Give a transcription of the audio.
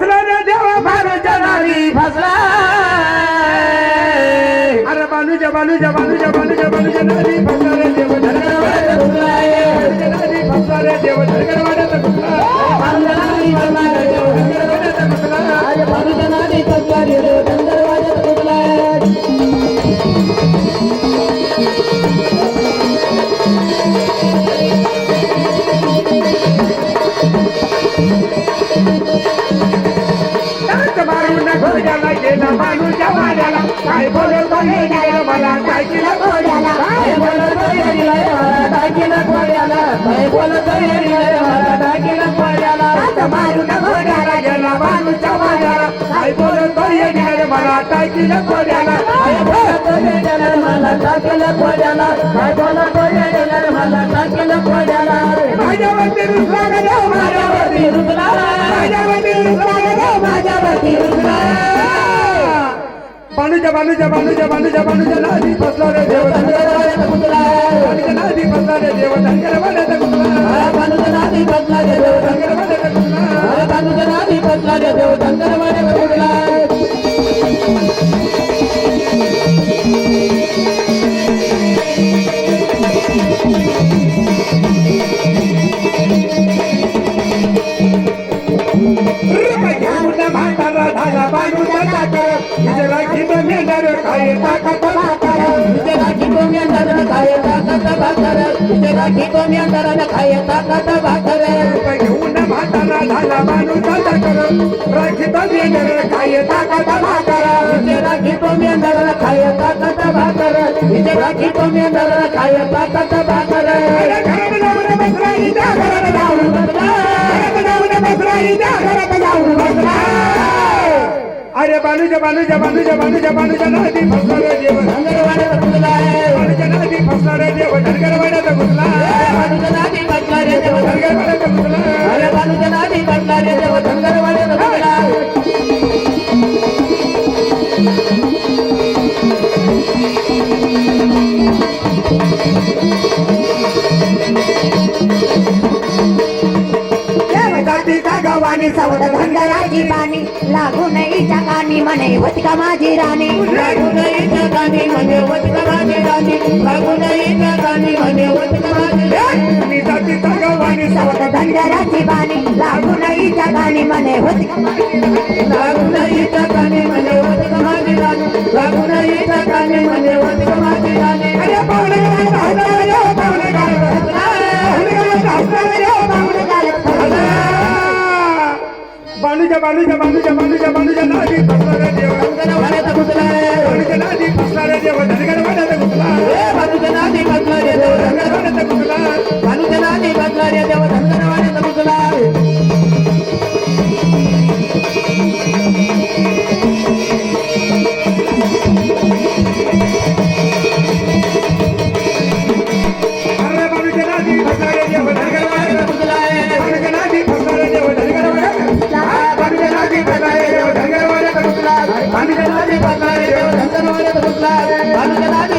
फसला रे देवा बालूच्या नादी फसला. अरे बालूच्या बालूच्या बालूच्या बालूच्या बालूच्या मारून घोड्याला गेला बालूच्या माड्याला काय बोलतो हे मला? काय केलं घोड्याला काय बोलतो येडीला रे मला? टाकीला कोड्याला. काय बोलतो येडीला रे मला? टाकीला कोड्याला. डाच मारून घोड्याला गेला बालूच्या वाड्याला काय बोलतो मला? काय केलं घोड्याला काय बोलतो येडीला रे मला? टाकीला कोड्याला. काय बोलतो येडीला रे मला? टाकीला कोड्याला. माझ्यावरती रुसला ग देव माझ्यावरती माझ्यावरती रुसला. माझ्यावरती रुसला ग देव माझ्यावरती रुसला बालूच्या बालूच्या बालूच्या बालूच्या बालूच्या नादी फसला रे देव धनगरवाड्यात घुसला आहे. बालूच्या नादी फसला रे देव धनगरवाड्यात घुसला हा बालूच्या नादी फसला रे देव. बालूचा टाकर तिथे राखीत मेंढर काय टाकत म्हातारा तुझे राखी तो मेंढरानं खाये ताकत भाकर. तुझे राखी तो मेंढरानं खाये ताकत भाकर. घेऊन म्हातारा झाला बालूचा टाकर राखीत मेंढर काय टाकत म्हातारा तुझे राखी तो मेंढरानं खाये ताकद भाकर. तुझे राखी तो मेंढरानं खाये ताकद भाकर. अरे घरात जाऊन बसला इथं घरात जाऊन జపాను జపాను జపాను జపాను జపాను జనాది ఫసలరే దేవ గంగరవాడ ఫసలరే జపాను జనాది ఫసలరే దేవ గంగరవాడ ఫసలరే జపాను జనాది ఫసలరే దేవ గంగరవాడ ఫసలరే జపాను జనాది ఫసలరే దేవ గంగరవాడ ఫసలరే सवड धनगराची पाणी लागू नाही कानी म्हणे होती का माझी राणी. लागूनही गाणी म्हणे वचका माझी राणी. लागूनही गाणी म्हणे वचका माझी राणी. सवड धनगराची पाणी लागू नाही कानी म्हणे राणी. लागूनही गाणी म्हणे वचका माझी राणी. लागूनही गाणी म्हणे I'm gonna go మనుషులని పట్ల ధన్యవాదాలు పట్ల మనుషులని